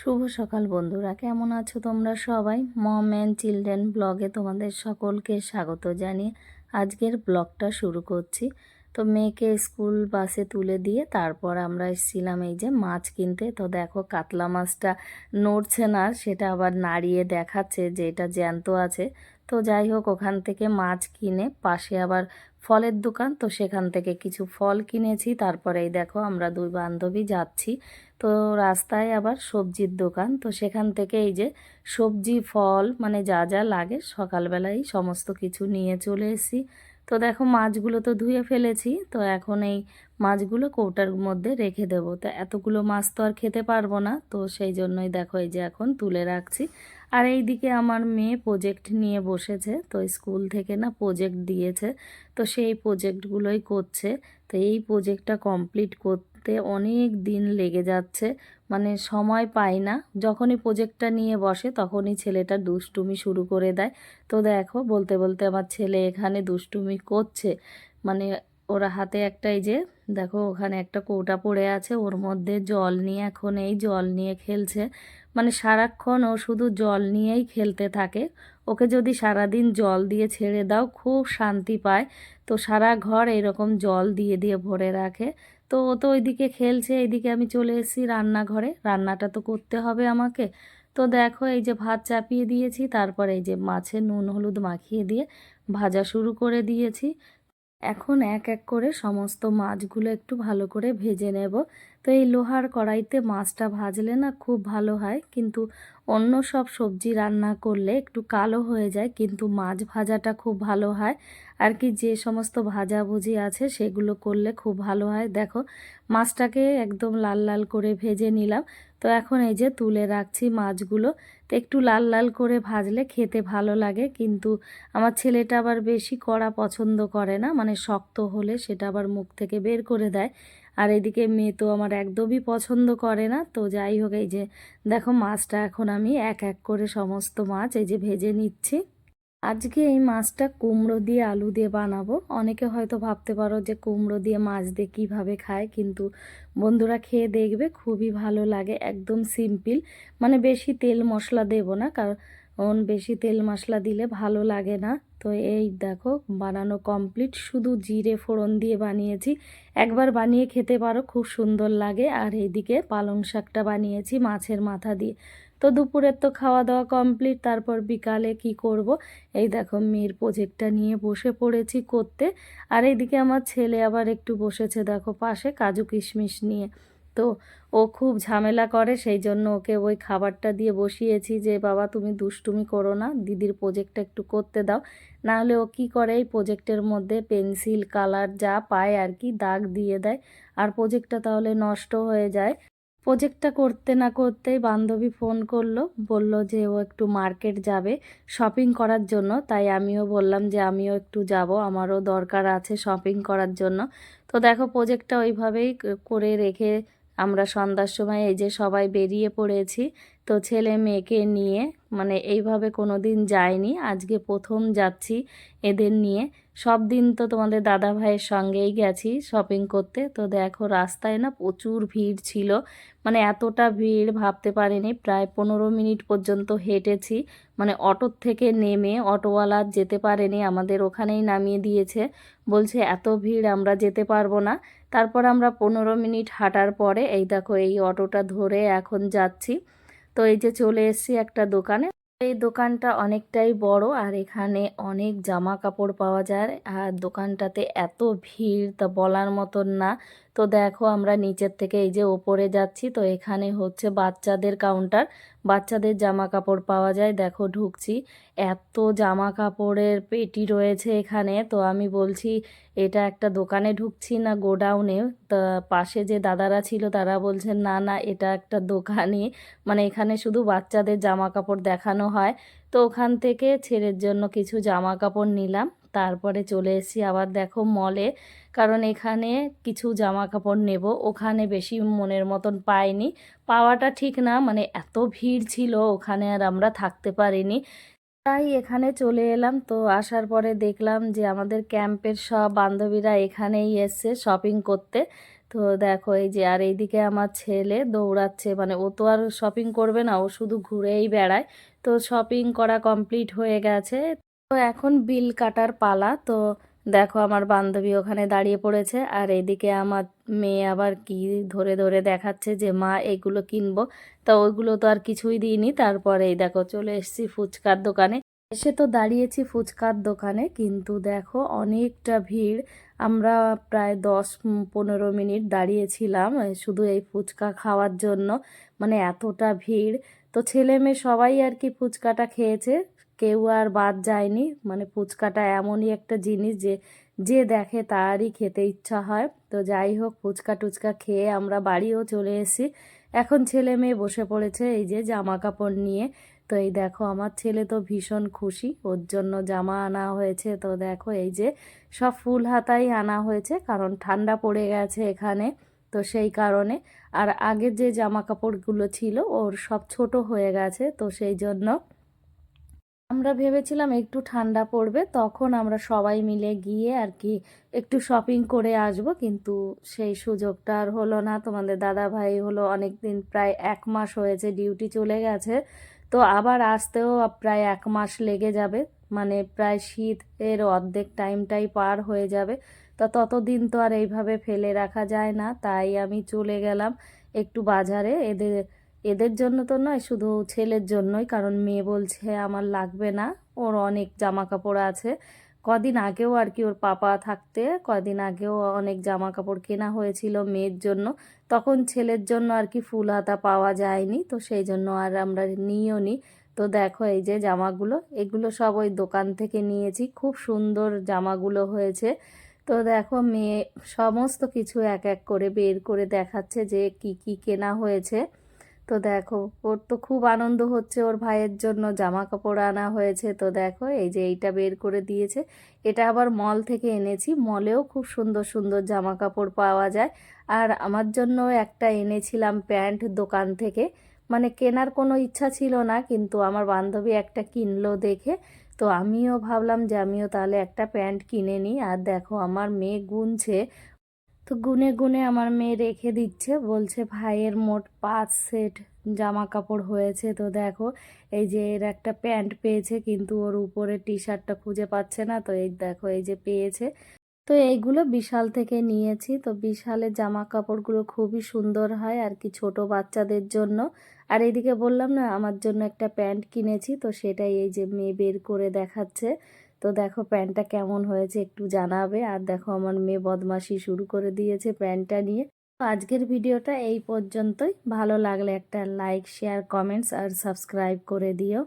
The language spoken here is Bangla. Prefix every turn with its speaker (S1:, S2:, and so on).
S1: শুভ সকাল বন্ধুরা, কেমন আছো তোমরা সবাই? মম অ্যান্ড চিলড্রেন ব্লগে তোমাদের সকলকে স্বাগত জানিয়ে আজকের ব্লগটা শুরু করছি। তো মেয়েকে স্কুল বাসে তুলে দিয়ে তারপর আমরা এসেছিলাম এই যে মাছ কিনতে। তো দেখো কাতলা মাছটা নড়ছে না, সেটা আবার নাড়িয়ে দেখাচ্ছে যে এটা জ্যান্ত আছে। তো যাই হোক, ওখান থেকে মাছ কিনে পাশে আবার ফলের দোকান, তো সেখান থেকে কিছু ফল কিনেছি। তারপরে এই দেখো আমরা দুই বান্ধবী যাচ্ছি তো রাস্তায় আবার সবজির দোকান। তো সেখান থেকে এই যে সবজি, ফল মানে যা যা লাগে সকালবেলায় সমস্ত কিছু নিয়ে চলে এসেছি। তো দেখো মাছগুলো তো ধুয়ে ফেলেছি। তো এখন এই মাছগুলো কৌটার মধ্যে রেখে দেবো। তো এতগুলো মাছ তো আর খেতে পারব না। তো সেই জন্যই দেখো এই যে এখন তুলে রাখছি। আর এই দিকে আমার মেয়ে প্রজেক্ট নিয়ে বসেছে। তো স্কুল থেকে না প্রজেক্ট দিয়েছে। তো সেই প্রজেক্টগুলোই করছে। তো এই প্রজেক্টটা কমপ্লিট করতে অনেক দিন লেগে যাচ্ছে। মানে সময় পাই না। যখনই প্রজেক্টটা নিয়ে বসে, তখনই ছেলেটা দুষ্টুমি শুরু করে দেয়। তো দেখো, বলতে বলতে আমার ছেলে এখানে দুষ্টুমি করছে। মানে ওরা হাতে একটা এই যে, দেখো ওখানে একটা কৌটা পড়ে আছে। ওর মধ্যে জল নিয়ে এখন এই জল নিয়ে খেলছে। মানে সারাক্ষণ ও শুধু জল নিয়েই খেলতে থাকে। ওকে যদি সারাদিন জল দিয়ে ছেড়ে দাও, খুব শান্তি পায়। তো সারা ঘর এরকম জল দিয়ে দিয়ে ভরে রাখে। তো ও তো ওইদিকে খেলছে, এইদিকে আমি চলে এসেছি রান্নাঘরে। রান্নাটা তো করতে হবে আমাকে। তো দেখো, এই যে ভাত চাপিয়ে দিয়েছি, তারপরে এই যে মাছের নুন হলুদ মাখিয়ে দিয়ে ভাজা শুরু করে দিয়েছি। এখন এক এক করে সমস্ত মাছগুলো একটু ভালো করে ভেজে নেব। তো এই লোহার কড়াইতে মাছটা ভাজলে না খুব ভালো হয়। কিন্তু অন্য সব সবজি রান্না করলে একটু কালো হয়ে যায়, কিন্তু মাছ ভাজাটা খুব ভালো হয়। আর কি যে সমস্ত ভাজাভুজি আছে সেগুলো করলে খুব ভালো হয়। দেখো, মাছটাকে একদম লাল লাল করে ভেজে নিলাম। তো এখন এই যে তুলে রাখছি মাছগুলো। তো একটু লাল লাল করে ভাজলে খেতে ভালো লাগে। কিন্তু আমার ছেলেটা আবার বেশি কড়া পছন্দ করে না মানে শক্ত হলে সেটা আবার মুখ থেকে বের করে দেয়। আর এদিকে মেয়ে তো আমার একদমই পছন্দ করে না। তো যাই হোক, এই যে দেখো মাছটা এখন আমি এক এক করে সমস্ত মাছ এই যে ভেজে নিচ্ছি। আজকে এই মাছটা কুমড়ো দিয়ে আলু দিয়ে বানাবো। অনেকে হয়তো ভাবতে পারো যে কুমড়ো দিয়ে মাছ দিয়ে কীভাবে খায়, কিন্তু বন্ধুরা খেয়ে দেখবে, খুবই ভালো লাগে, একদম সিম্পল। মানে বেশি তেল মশলা দেব না, কারণ বেশি তেল মশলা দিলে ভালো লাগে না। তো এই দেখো, বানানো কমপ্লিট শুধু জিরে ফোড়ন দিয়ে বানিয়েছি। একবার বানিয়ে খেতে পারো, খুব সুন্দর লাগে। আর এইদিকে পালং শাকটা বানিয়েছি মাছের মাথা দিয়ে। তো দুপুরের তো খাওয়া দাওয়া কমপ্লিট তারপর বিকালে কি করব? এই দেখো, মেয়ের প্রজেক্টটা নিয়ে বসে পড়েছি করতে। আর এইদিকে আমার ছেলে আবার একটু বসেছে দেখো পাশে, কাজু কিশমিশ নিয়ে। তো ও খুব ঝামেলা করে সেই জন্য ওকে ওই খাবারটা দিয়ে বসিয়েছি যে, বাবা, তুমি দুষ্টুমি করো না, দিদির প্রজেক্টটা একটু করতে দাও। নাহলে ও কি করে, এই প্রোজেক্টের মধ্যে পেন্সিল কালার যা পায় আর কি, দাগ দিয়ে দেয়, আর প্রোজেক্টটা তাহলে নষ্ট হয়ে যায়। প্রোজেক্টটা করতে না করতেই বান্ধবী ফোন করল, বলল যে, ও একটু মার্কেট যাবে শপিং করার জন্য। তাই আমিও বললাম যে, আমিও একটু যাব, আমারও দরকার আছে শপিং করার জন্য। তো দেখো প্রোজেক্টটা ওইভাবেই করে রেখে আমরা সন্ধ্যার সময় এই যে সবাই বেরিয়ে পড়েছি তো ছেলে মেয়েকে নিয়ে মানে এইভাবে কোনো দিন যায়নি আজকে প্রথম যাচ্ছি এদের নিয়ে। সব দিন তো তোমাদের দাদা ভাইয়ের সঙ্গেই গেছি শপিং করতে। তো দেখো রাস্তায় না প্রচুর ভিড় ছিল। মানে এতটা ভিড় ভাবতে পারিনি। প্রায় পনেরো মিনিট পর্যন্ত হেঁটেছি। মানে অটোর থেকে নেমে অটোওয়ালা যেতে পারেনি। আমাদের ওখানেই নামিয়ে দিয়েছে। বলছে, এত ভিড় আমরা যেতে পারব না। তারপর আমরা পনেরো মিনিট হাঁটার পরে এই দেখো এই অটোটা ধরে এখন যাচ্ছি। তো এই যে চলে এসেছি একটা দোকানে। এই দোকানটা অনেকটাই বড় আর এখানে অনেক জামা কাপড় পাওয়া যায়। আর দোকানটাতে এত ভিড় তা বলার মতন না। তো দেখো আমরা নিচের থেকে এই যে ওপরে যাচ্ছি, তো এখানে হচ্ছে বাচ্চাদের কাউন্টার বাচ্চাদের জামা কাপড় পাওয়া যায়। দেখো ঢুকছি, এত জামা কাপড়ের পেটি রয়েছে এখানে। তো আমি বলছি, এটা একটা দোকানে ঢুকছি না গোডাউনে? তা পাশে যে দাদারা ছিল তারা বলছেন, না না, এটা একটা দোকানে। মানে এখানে শুধু বাচ্চাদের জামা কাপড় দেখানো হয়। তো ওখান থেকে ছেলের জন্য কিছু জামা কাপড় নিলাম। তারপরে চলে এসেছি আবার দেখো মলে কারণ এখানে কিছু জামা কাপড় নেব, ওখানে বেশি মনের মতন পাইনি। পাওয়াটা ঠিক না মানে এত ভিড় ছিল, ওখানে আর আমরা থাকতে পারিনি। তাই এখানে চলে এলাম। তো আসার পরে দেখলাম যে আমাদের ক্যাম্পের সব বান্ধবীরা এখানেই এসছে শপিং করতে। তো দেখো এই যে, আর এইদিকে আমার ছেলে দৌড়াচ্ছে। মানে ও তো আর শপিং করবে না, ও শুধু ঘুরেই বেড়ায়। তো শপিং করা কমপ্লিট হয়ে গেছে। তো এখন বিল কাটার পালা। তো দেখো আমার বান্ধবী ওখানে দাঁড়িয়ে পড়েছে আর এইদিকে আমার মেয়ে আবার কি ধরে ধরে দেখাচ্ছে যে, মা, এগুলো কিনবো। তা ওইগুলো তো আর কিছুই দিইনি। তারপরে এই দেখো চলে এসেছি ফুচকার দোকানে। এসে তো দাঁড়িয়েছি ফুচকার দোকানে, কিন্তু দেখো অনেকটা ভিড়। আমরা প্রায় দশ, পনেরো মিনিট দাঁড়িয়েছিলাম শুধু এই ফুচকা খাওয়ার জন্য। মানে এতটা ভিড়। তো ছেলে মেয়ে সবাই আর কি ফুচকাটা খেয়েছে। কেউ আর বাদ যায়নি। মানে ফুচকাটা এমনই একটা জিনিস যে যে দেখে তারই খেতে ইচ্ছা হয়। তো যাই হোক, ফুচকা টুচকা খেয়ে আমরা বাড়িও চলে এসেছি। এখন ছেলে মেয়ে বসে পড়েছে এই যে জামা কাপড় নিয়ে। তো এই দেখো, আমার ছেলে তো ভীষণ খুশি। ওর জন্য জামা আনা হয়েছে। তো দেখো, এই যে সব ফুল হাতাই আনা হয়েছে, কারণ ঠান্ডা পড়ে গেছে এখানে। তো সেই কারণে, আর আগের যে জামা কাপড়গুলো ছিল, ওর সব ছোট হয়ে গেছে। তো সেই জন্য আমরা ভেবেছিলাম একটু ঠান্ডা পড়বে, তখন আমরা সবাই মিলে গিয়ে আর কি একটু শপিং করে আসব, কিন্তু সেই সুযোগটা আর হলো না। তোমাদের দাদা ভাই হলো অনেক দিন প্রায় এক মাস হয়েছে ডিউটি চলে গেছে, তো আবার আসতেও প্রায় এক মাস লেগে যাবে। মানে প্রায় শীত এর অর্ধেক টাইমটাই পার হয়ে যাবে। তো ততদিন তো আর এইভাবে ফেলে রাখা যায় না, তাই আমি চলে গেলাম একটু বাজারে। এদের এদের জন্য তো নয়, শুধু ছেলের জন্যই। কারণ মেয়ে বলছে, আমার লাগবে না। ওর অনেক জামা কাপড় আছে। কদিন আগেও আর কি ওর পাপা থাকতে, কদিন আগেও অনেক জামা কাপড় কেনা হয়েছিল মেয়ের জন্য। তখন ছেলের জন্য আর কি ফুল হাতা পাওয়া যায়নি, তো সেই জন্য আর আমরা নিয়েও নি। তো দেখো এই যে জামাগুলো, এগুলো সব ওই দোকান থেকে নিয়েছি। খুব সুন্দর জামাগুলো হয়েছে। তো দেখো মেয়ে সমস্ত কিছু এক এক করে বের করে দেখাচ্ছে যে কি কি কেনা হয়েছে। তো দেখো, ওর তো খুব আনন্দ হচ্ছে ওর ভাইয়ের জন্য জামা কাপড় আনা হয়েছে। তো দেখো, এই যে এইটা বের করে দিয়েছে। এটা আবার মল থেকে এনেছি। মলেও খুব সুন্দর সুন্দর জামা কাপড় পাওয়া যায়। আর আমার জন্য একটা এনেছিলাম প্যান্ট দোকান থেকে। মানে কেনার কোনো ইচ্ছা ছিল না, কিন্তু আমার বান্ধবী একটা কিনলো দেখে। তো আমিও ভাবলাম যে আমিও তাহলে একটা প্যান্ট কিনে নিই। আর দেখো, আমার মেয়ে গুনছে। তো গুনে গুনে আমার মেয়ে রেখে দিচ্ছে। বলছে, ভাইয়ের মোট পাঁচ সেট জামা কাপড় হয়েছে। তো দেখো, এই যে এর একটা প্যান্ট পেয়েছে, কিন্তু ওর উপরে টি শার্টটা খুঁজে পাচ্ছে না। তো এই দেখো, এই যে পেয়েছে। তো এইগুলো বিশাল থেকে নিয়েছি। তো বিশালের জামা কাপড়গুলো খুবই সুন্দর হয়, আর কি ছোট বাচ্চাদের জন্য। আর এইদিকে বললাম না, আমার জন্য একটা প্যান্ট কিনেছি। তো সেটাই এই যে মেয়ে বের করে দেখাচ্ছে। তো দেখো প্যান্টটা কেমন হয়েছে একটু জানাবে। আর দেখো আমার মেয়ে বদমাশি শুরু করে দিয়েছে প্যান্টটা নিয়ে। আজকের ভিডিওটা এই পর্যন্তই। ভালো লাগলে একটা লাইক, শেয়ার, কমেন্টস আর সাবস্ক্রাইব করে দিও।